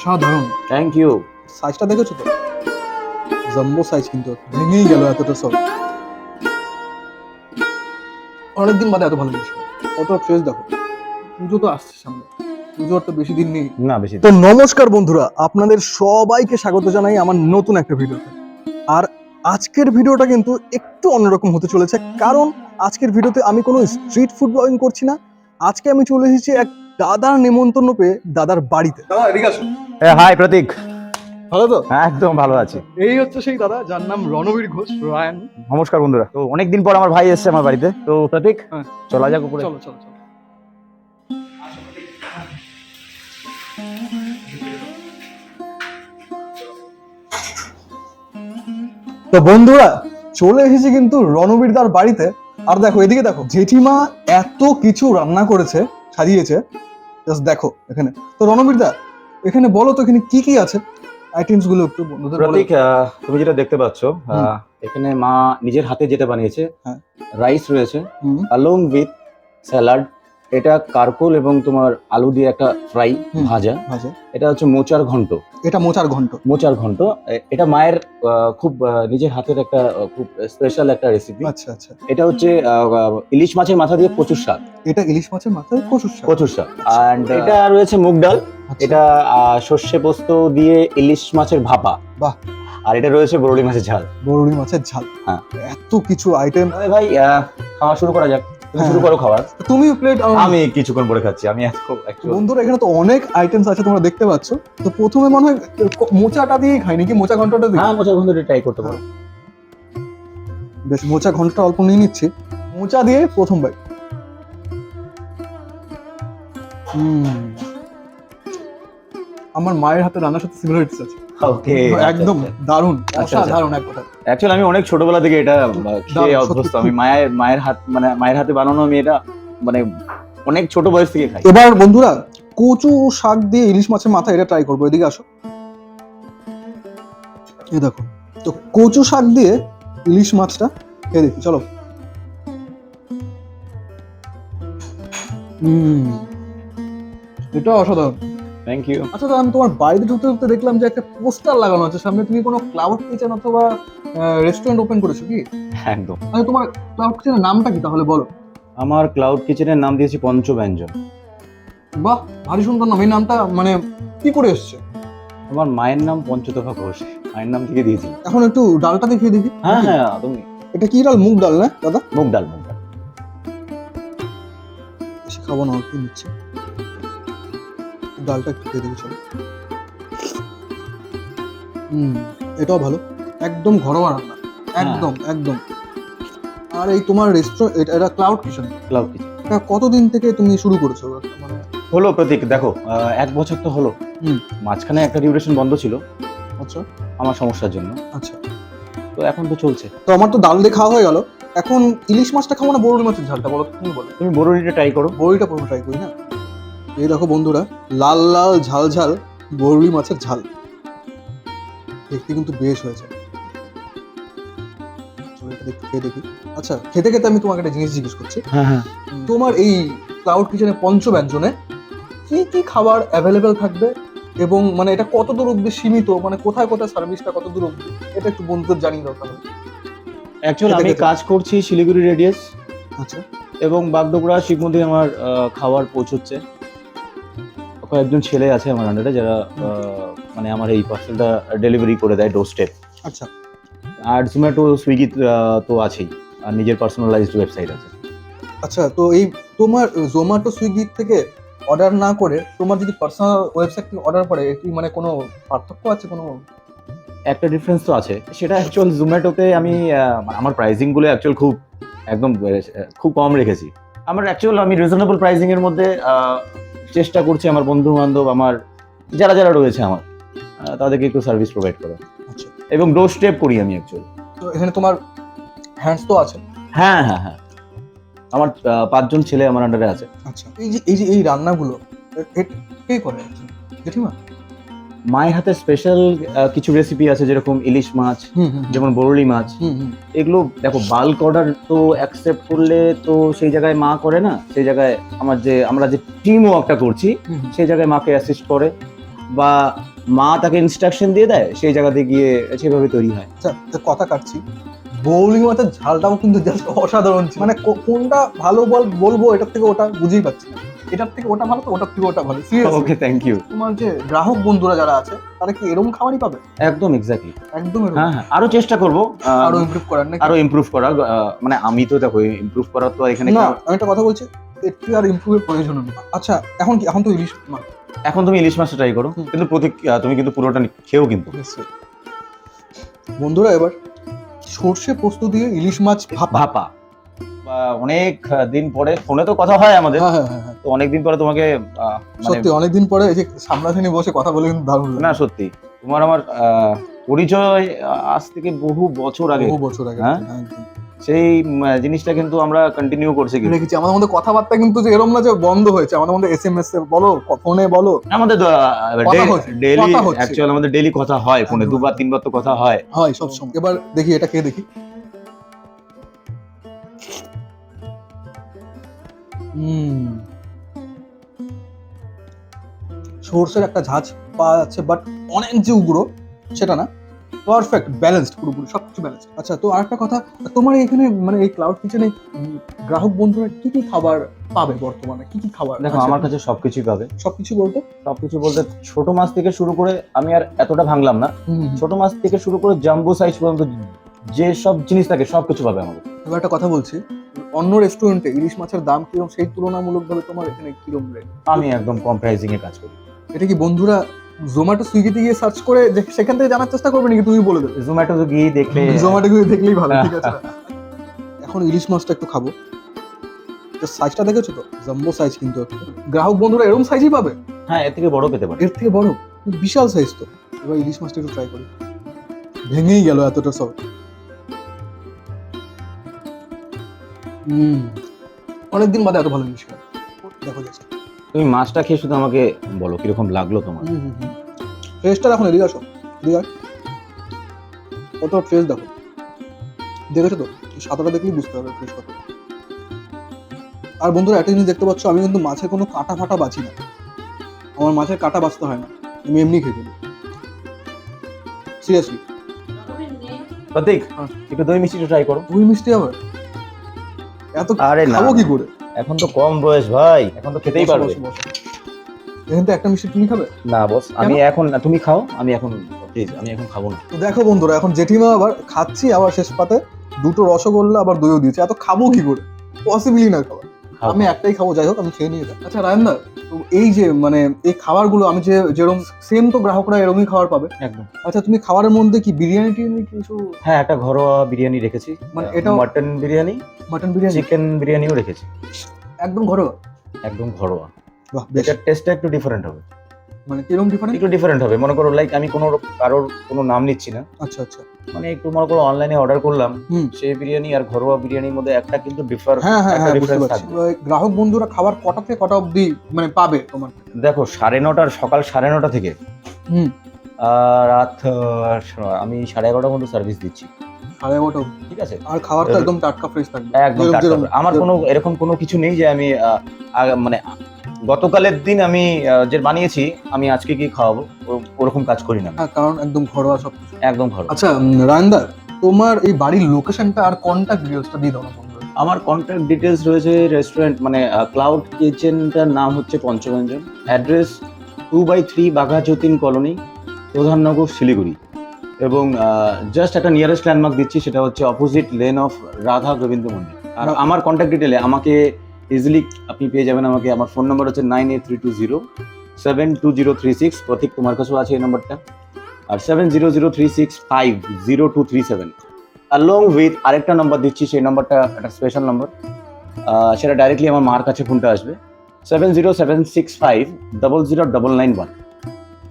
অসাধারণ। Thank you সাইজটা দেখেছ তো? জাম্বো সাইজ কিন্তু ভেঙেই গেল এতটা সব অনেকদিন বাদে এত ভালো জিনিস। কত ফ্রেশ দেখো। পুজো তো আসছে সামনে। পুজোর তো বেশি দিন নেই। না বেশি তো নমস্কার বন্ধুরা আপনাদের সবাইকে স্বাগত জানাই আমার নতুন একটা ভিডিওতে। আর আজকের ভিডিওটা কিন্তু একটু অন্যরকম হতে চলেছে। কারণ আজকের ভিডিওতে আমি কোনো স্ট্রিট ফুড ব্লগিং করছি না। আজকে আমি চলে এসেছি এক দাদার নেমন্তন্ন পেয়ে দাদার বাড়িতে। দাদা এদিকে আসুন। হাই প্রতীক। ভালো তো? হ্যাঁ একদম ভালো আছি। এই হচ্ছে সেই দাদা যার নাম রণবীর ঘোষ রায়ন নমস্কার বন্ধুরা। তো অনেকদিন পর আমার ভাই এসেছে আমার বাড়িতে। তো প্রতীক হ্যাঁ। চলা যাক উপরে। চলো চলো চলো। তো বন্ধুরা চলে এসেছি কিন্তু রণবীর দার বাড়িতে। আর দেখো এদিকে দেখো জেঠিমা এত কিছু রান্না করেছে সাজিয়েছে। জাস্ট দেখো এখানে। তো রণবীর দা এখানে বলো তো এখানে কি কি আছে? আইটেমসগুলো একটু বন্ধুদের বলো। প্রতীক তুমি যেটা দেখতে পাচ্ছ এখানে মা নিজের হাতে যেটা বানিয়েছে হ্যাঁ। রাইস রয়েছে হুম, অ্যালং উইথ স্যালাড এটা কারকোল এবং তোমার আলু দিয়ে একটা ফ্রাই ভাজা। এটা হচ্ছে মোচার ঘন্ট। এটা মোচার ঘন্ট। মোচার ঘন্ট। এটা মায়ের খুব নিজের হাতের একটা খুব স্পেশাল একটা রেসিপি আচ্ছা আচ্ছা। এটা হচ্ছে ইলিশ মাছের মাথা দিয়ে কচুর শাক। এটা ইলিশ মাছের মাথায় কচুর শাক। প্রচুর শাক। অ্যান্ড এটা রয়েছে মুগ ডাল। আচ্ছা। এটা সর্ষে পোস্ত দিয়ে ইলিশ মাছের ভাপা। বাহ। আর এটা রয়েছে বরলি মাছের ঝাল। বরুড়ি মাছের ঝাল। হ্যাঁ। এত কিছু আইটেম ভাই খাওয়া শুরু করা যাক। তুমি হ্যাঁ। শুরু করো খাবার। তুমি প্লেট আমি কিছুক্ষণ পরে খাচ্ছি আমি বন্ধুরা এখানে তো অনেক আইটেমস আছে তোমরা দেখতে পাচ্ছ। তো প্রথমে মনে হয় মোচাটা দিয়ে খাই নাকি? মোচা ঘন্টটা দিয়ে হ্যাঁ মোচার ঘন্ট ট্রাই করতে পারো। বেশ মোচা ঘন্টটা অল্প নিয়ে নিচ্ছি। মোচা দিয়ে প্রথম বাইট আমার মায়ের হাতে রান্নার সাথে সিমিলারিটিস আছে। ওকে একদম দারুণ আচ্ছা। অসাধারণ এক কথা অ্যাকচুয়ালি আমি অনেক ছোটবেলা থেকে এটা খেয়ে অভ্যস্ত। আমি মায়ের মায়ের হাত মানে মায়ের হাতে বানানো আমি এটা মানে অনেক ছোট বয়স থেকে খাই। এবার বন্ধুরা কচু শাক দিয়ে ইলিশ মাছের মাথা এটা ট্রাই করব এদিকে আসো। এই দেখো তো কচু শাক দিয়ে ইলিশ মাছটা খেয়ে দেখি চলো। হুম এটা অসাধারণ। থ্যাংক ইউ আচ্ছা তো আমি তোমার বাড়িতে ঢুকতে ঢুকতে দেখলাম যে একটা পোস্টার লাগানো আছে। সামনে তুমি কোনো ক্লাউড কিচেন অথবা রেস্টুরেন্ট ওপেন করেছ কি? একদম। মানে তোমার ক্লাউড কিচেনের নামটা কি তাহলে বলো? আমার ক্লাউড কিচেনের নাম দিয়েছি পঞ্চব্যঞ্জন। বাহ ভারী সুন্দর নাম। এই নামটা মানে কি করে এসছে? আমার মায়ের নাম পঞ্চতফা ঘোষ। মায়ের নাম থেকে দিয়েছি। এখন একটু ডালটা দেখিয়ে দেখি। হ্যাঁ হ্যাঁ তুমি। এটা কি ডাল? মুগ ডাল না দাদা? মুগ ডাল মুগ ডাল। খাব না অল্প নিচ্ছে। ডালটা খেয়ে দেখি চলো। হুম এটাও ভালো। একদম ঘরোয়া রান্না। একদম একদম। আর এই তোমার রেস্টুরেন্ট এটা ক্লাউড কিচেন ক্লাউড কিচেন এটা কতদিন থেকে তুমি শুরু করেছ? মানে হলো প্রতীক দেখো এক বছর তো হলো। হুম। মাঝখানে একটা ডিউরেশন বন্ধ ছিল। আচ্ছা। আমার সমস্যার জন্য। আচ্ছা। তো এখন তো চলছে। তো আমার তো ডাল দিয়ে খাওয়া হয়ে গেল। এখন ইলিশ মাছটা খাব না বরুড়ি মাছের ঝালটা? বলো তুমি বলো। তুমি বরুণিটা ট্রাই করো। বড়িটা প্রথমে ট্রাই করি না? এই দেখো বন্ধুরা লাল লাল ঝাল ঝাল বরুড়ি মাছের ঝাল। দেখতে কিন্তু বেশ হয়েছে। খেয়ে দেখি। আচ্ছা খেতে খেতে আমি তোমাকে একটা জিনিস জিজ্ঞেস করছি। হ্যাঁ হ্যাঁ। তোমার এই ক্লাউড কিচেনে পঞ্চ ব্যঞ্জনে কি কি খাবার অ্যাভেলেবেল থাকবে? এবং মানে এটা কত দূর অব্দি সীমিত? মানে কোথায় কোথায় সার্ভিসটা কত দূর অব্দি এটা একটু বন্ধুদের জানিয়ে দাও তাহলে। অ্যাকচুয়ালি আমি কাজ করছি শিলিগুড়ি রেডিয়াস আচ্ছা। এবং বাগডোগরা শিবমন্দির আমার আহ, খাবার পৌঁছচ্ছে। কয়েকজন ছেলে আছে আমার আন্ডারে যারা মানে আমার এই পার্সেলটা ডেলিভারি করে দেয় ডোর স্টেপ আচ্ছা। আর জোম্যাটো সুইগি তো আছেই। আর নিজের পার্সোনালাইজড ওয়েবসাইট আছে। আচ্ছা তো এই তোমার জোম্যাটো সুইগি থেকে অর্ডার না করে তোমার যদি পার্সোনাল ওয়েবসাইট থেকে অর্ডার করে কি মানে কোনো পার্থক্য আছে কোনো? একটা ডিফারেন্স তো আছে। সেটা অ্যাকচুয়াল জোম্যাটোতে আমি আমার প্রাইসিংগুলো অ্যাকচুয়াল খুব একদম খুব কম রেখেছি। আমার অ্যাকচুয়াল আমি রিজনেবল প্রাইসিং এর মধ্যে চেষ্টা করছি আমার বন্ধু বান্ধব আমার যারা যারা রয়েছে আমার তাদেরকে একটু সার্ভিস প্রোভাইড করা আচ্ছা। এবং ডোর স্টেপ করি আমি অ্যাকচুয়ালি তো এখানে তোমার হ্যান্ডস তো আছে হ্যাঁ হ্যাঁ হ্যাঁ। আমার পাঁচজন ছেলে আমার আন্ডারে আছে। আচ্ছা এই যে এই যে এই রান্নাগুলো কে করে? জেঠিমা? মায়ের হাতে স্পেশাল কিছু রেসিপি আছে যেরকম ইলিশ মাছ যেমন বরলি মাছ। এগুলো দেখো বাল্ক অর্ডার তো অ্যাকসেপ্ট করলে তো সেই জায়গায় মা করে না সেই জায়গায় আমার যে আমরা যে টিম ওয়ার্কটা করছি। সেই জায়গায় মাকে অ্যাসিস্ট করে বা মা তাকে ইনস্ট্রাকশন দিয়ে দেয় সেই জায়গাতে গিয়ে সেভাবে তৈরি হয়। আচ্ছা কথা কাটছি। বোলিং মাছের ঝালটাও কিন্তু জাস্ট অসাধারণ মানে কোনটা ভালো বল বলব এটার থেকে ওটা বুঝেই পাচ্ছি না। এটার থেকে ওটা ভালো তো ওটার থেকে ওটা ভালো। ওকে থ্যাংক ইউ তোমার যে গ্রাহক বন্ধুরা যারা আছে তারা কি এরকম খাবারই পাবে? একদম এক্স্যাক্টলি একদম হ্যাঁ হ্যাঁ আরও চেষ্টা করব। আরও ইমপ্রুভ করার নাকি? আরও ইমপ্রুভ করা মানে আমি তো দেখো ইমপ্রুভ করার তো এখানে না আমি একটা কথা বলছি একটু আর ইমপ্রুভের প্রয়োজন নেই। আচ্ছা এখন কি এখন তো ইলিশ মাছ। এখন তুমি ইলিশ মাছটা ট্রাই করো। কিন্তু প্রতি তুমি কিন্তু পুরোটা খেয়েও কিন্তু। বন্ধুরা এবার সর্ষে পোস্ত দিয়ে ইলিশ মাছ ভাপা। অনেক দিন পরে ফোনে তো কথা হয় আমাদের। হ্যাঁ হ্যাঁ হ্যাঁ। তো অনেক দিন পরে তোমাকে মানে সত্যি অনেকদিন পরে এই যে সামনাসামনি বসে কথা বলে কিন্তু দারুণ না সত্যি। তোমার আমার পরিচয় আজ থেকে বহু বছর আগে। বহু বছর আগে হ্যাঁ? সেই জিনিসটা কিন্তু আমরা কন্টিনিউ করছি কিন্তু। রেখেছি আমাদের মধ্যে কথাবার্তা কিন্তু যে এরকম না যে বন্ধ হয়েছে আমাদের মধ্যে এস এম এস বলো ফোনে বলো। আমাদের ডেইলি। অ্যাকচুয়ালি আমাদের ডেইলি কথা হয় ফোনে দুবার তিনবার তো কথা হয়। হয় সব সময় এবার দেখি এটা খেয়ে দেখি? হুম। সর্ষের একটা ঝাঁজ পাওয়া যাচ্ছে বাট অনেক যে উগ্র সেটা না। পারফেক্ট ব্যালেন্সড পুরোপুরি সবকিছু ব্যালেন্সড আচ্ছা তো আরেকটা কথা তোমার এখানে মানে এই ক্লাউড কিচেনে গ্রাহক বন্ধুরা কি কি খাবার পাবে বর্তমানে? কি কি খাবার দেখো আমার কাছে সবকিছুই পাবে। সবকিছু বলতে? সবকিছু বলতে ছোট মাছ থেকে শুরু করে আমি আর এতটা ভাঙলাম না। ছোট মাছ থেকে শুরু করে জাম্বো সাইজ পর্যন্ত যে সব জিনিস থাকে সবকিছু পাবে আমাদের এবার একটা কথা বলছি। অন্য রেস্টুরেন্টে ইলিশ মাছের দাম কীরকম সেই তুলনামূলকভাবে তোমার এখানে কীরকম রেট আমি একদম কম প্রাইসিং এ কাজ করি। এটা কি বন্ধুরা জোম্যাটো সুইগিতে গিয়ে সার্চ করে সেখান থেকে জানার চেষ্টা করবে নাকি তুমি বলে দেবে? জোম্যাটো গিয়ে দেখলে জোম্যাটো গিয়ে দেখলেই ভালো ঠিক আছে। এখন ইলিশ মাছটা একটু খাব। সাইজটা দেখেছ তো? জাম্বো সাইজ কিন্তু গ্রাহক বন্ধুরা এরকম সাইজই পাবে? হ্যাঁ এর থেকে বড় পেতে পারে। এর থেকে বড়? কিন্তু বিশাল সাইজ তো। এবার ইলিশ মাছটা একটু ট্রাই করি। ভেঙেই গেল এতটা সব অনেকদিন বাদে এত ভালো জিনিস খেলাম। দেখো জাস্ট তুমি মাছটা খেয়ে শুধু আমাকে বলো কীরকম লাগল তোমার? ফ্রেশটা দেখো এদিকে আসো এদিকে কত ফ্রেশ দেখো। দেখেছ তো? সাদাটা দেখলেই বুঝতে হবে ফ্রেশ কত আর বন্ধুরা একটা জিনিস দেখতে পাচ্ছ আমি কিন্তু মাছের কোনো কাটা ফাটা বাছি না। আমার মাছের কাটা বাঁচতে হয় না। আমি এমনি খেয়ে ফেলি। সিরিয়াসলি প্রতীক হ্যাঁ। একটু দই মিষ্টিটা ট্রাই করো। ওই মিষ্টি আবার? এত আরে না খাব কি করে? এখন তো কম বয়স ভাই এখন তো খেতেই পারবে। এখান থেকে একটা মিষ্টি তুমি খাবে? না বস আমি এখন না তুমি খাও আমি এখন প্লিজ আমি এখন খাব না। তো দেখো বন্ধুরা এখন জেঠিমা আবার খাচ্ছি আবার শেষ পাতে দুটো রসগোল্লা আবার দইও দিয়েছে এত খাব কি করে? পসিবলি না খাওয়া খাও। আমি একটাই খাব যাই হোক আমি খেয়ে নিয়ে যাই। আচ্ছা রায়ন তো এই যে মানে এই খাবারগুলো আমি যে যেরকম সেম তো গ্রাহকরা এরকমই খাবার পাবে। একদম। আচ্ছা তুমি খাবারের মধ্যে কি বিরিয়ানি টিরিয়ানি কিছু? হ্যাঁ একটা ঘরোয়া বিরিয়ানি রেখেছি। মানে এটা mutton biryani mutton biryani? Chicken বিরিয়ানিও রেখেছি। একদম ঘরোয়া? একদম ঘরোয়া। বাহ এটার টেস্টটা একটু ডিফারেন্ট হবে। মানে কীরকম ডিফারেন্ট একটু ডিফারেন্ট হবে। মনে করো লাইক আমি কোনো কারোর কোনো নাম নিচ্ছি না। আচ্ছা আচ্ছা। মানে একটু মনে করো অনলাইনে অর্ডার করলাম হুম। সেই বিরিয়ানি আর ঘরোয়া বিরিয়ানির মধ্যে একটা কিন্তু ডিফার হ্যাঁ হ্যাঁ হ্যাঁ গ্রাহক বন্ধুরা খাবার কটা থেকে কটা অবধি মানে পাবে তোমার? দেখো সাড়ে নটার সকাল সাড়ে নটা থেকে। হুম। আর রাত আমি সাড়ে এগারোটার মধ্যে সার্ভিস দিচ্ছি। ঠিক আছে। আর খাবারটা একদম টাটকা ফ্রেশ থাকবে। একদম টাটকা আমার কোনো এরকম কোনো কিছু নেই যে আমি মানে গতকালের দিন আমি যে বানিয়েছি আমি আজকে কি খাওয়াবো। ওরকম কাজ করি না হ্যাঁ কারণ একদম ঘরোয়া সব একদম ঘরোয়া। আচ্ছা রায়ন্দা তোমার এই বাড়ির লোকেশনটা আর কন্ট্যাক্ট ডিটেলসটা দিয়ে দাও আমার কন্ট্যাক্ট ডিটেলস রয়েছে রেস্টুরেন্ট মানে ক্লাউড কিচেনটার নাম হচ্ছে Panchabyanjan address two by three Bagha Jatin colony Pradhannagar Siliguri. এবং জাস্ট একটা নিয়ারেস্ট ল্যান্ডমার্ক দিচ্ছি সেটা হচ্ছে opposite lane of Radha Gobinda মন্দির আর আমার কন্ট্যাক্ট ডিটেলে আমাকে ইজিলি আপনি পেয়ে যাবেন আমাকে আমার ফোন নম্বর হচ্ছে nine eight three two zero seven two zero three six Pratik তোমার কাছেও আছে এই নম্বরটা আর seven zero zero three six five zero two three seven along with আরেকটা নম্বর দিচ্ছি সেই নম্বরটা একটা স্পেশাল নম্বর সেটা ডাইরেক্টলি আমার মার কাছে ফোনটা আসবে। Seven zero seven six five double zero double nine one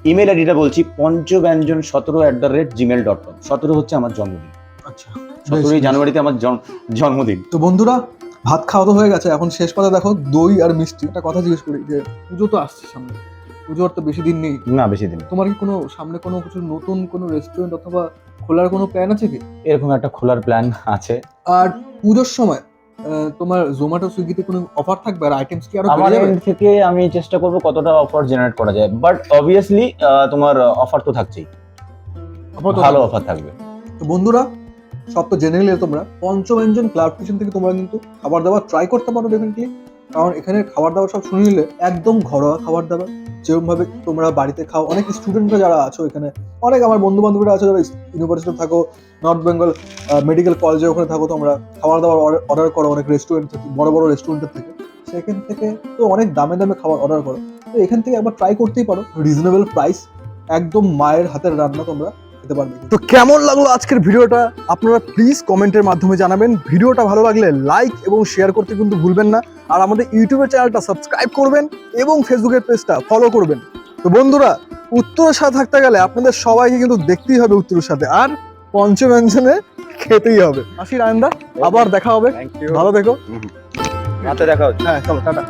email আইডিটা বলছি পঞ্চব্যঞ্জন সতেরো at the rate gmail dot com সতেরো হচ্ছে আমার জন্মদিন। আচ্ছা সতেরোই জানুয়ারিতে আমার জন- জন্মদিন। তো বন্ধুরা ভাত খাওয়া তো হয়ে গেছে এখন শেষ কথা দেখো দই আর মিষ্টি। একটা কথা জিজ্ঞেস করি যে পুজো তো আসছে সামনে। পুজোর তো বেশি দিন নেই। না বেশি দিন তোমার কি কোনো সামনে কোনো কিছু নতুন কোনো রেস্টুরেন্ট অথবা খোলার কোনো প্ল্যান আছে কি? এরকম একটা খোলার প্ল্যান আছে। আর পুজোর সময় তোমার জোম্যাটো সুইগিতে কোনো অফার থাকবে? আর আইটেমস কি আরও আমার এন্ড থেকে আমি চেষ্টা করব কতটা অফার জেনারেট করা যায়। বাট অবভিয়াসলি তোমার অফার তো থাকছেই। ভালো অফার থাকবে। তো বন্ধুরা সব তো জেনে নিলে তোমরা। পঞ্চব্যঞ্জন ক্লাব কিচেন থেকে তোমরা কিন্তু খাবার দাবার ট্রাই করতে পারো ডেফিনেটলি কারণ এখানে খাবার দাবার সব শুনে নিলে একদম ঘরোয়া খাবার দাবার যেরকম ভাবে তোমরা বাড়িতে খাও, অনেক স্টুডেন্টরা যারা আছো এখানে, অনেক আমার বন্ধু বান্ধবরা আছে যারা ইউনিভার্সিটিতে থাকো নর্থ বেঙ্গল মেডিকেল কলেজে ওখানে থাকো, তোমরা খাবার দাবার অর্ডার করো অনেক রেস্টুরেন্ট থেকে, বড় বড় রেস্টুরেন্টের থেকে। সেখান থেকে তো অনেক দামে দামে খাবার অর্ডার করো। তো এখান থেকে একবার ট্রাই করতেই পারো রিজনেবল প্রাইস একদম মায়ের হাতের রান্না তোমরা খেতে পারবে। তো কেমন লাগল আজকের ভিডিওটা? আপনারা প্লিজ কমেন্টের মাধ্যমে জানাবেন। ভিডিওটা ভালো লাগলে লাইক এবং শেয়ার করতে কিন্তু ভুলবেন না। আর আমাদের ইউটিউবের চ্যানেলটা সাবস্ক্রাইব করবেন এবং ফেসবুকের পেজটা ফলো করবেন। তো বন্ধুরা উত্তরের সাথে থাকতে গেলে আপনাদের সবাইকে কিন্তু দেখতেই হবে উত্তরের সাথে। আর পঞ্চব্যঞ্জনে খেতেই হবে। আসি রায়ন্দা আবার দেখা হবে। ভালো থেকো। রাতে দেখা হচ্ছে। হ্যাঁ চলো টাটা।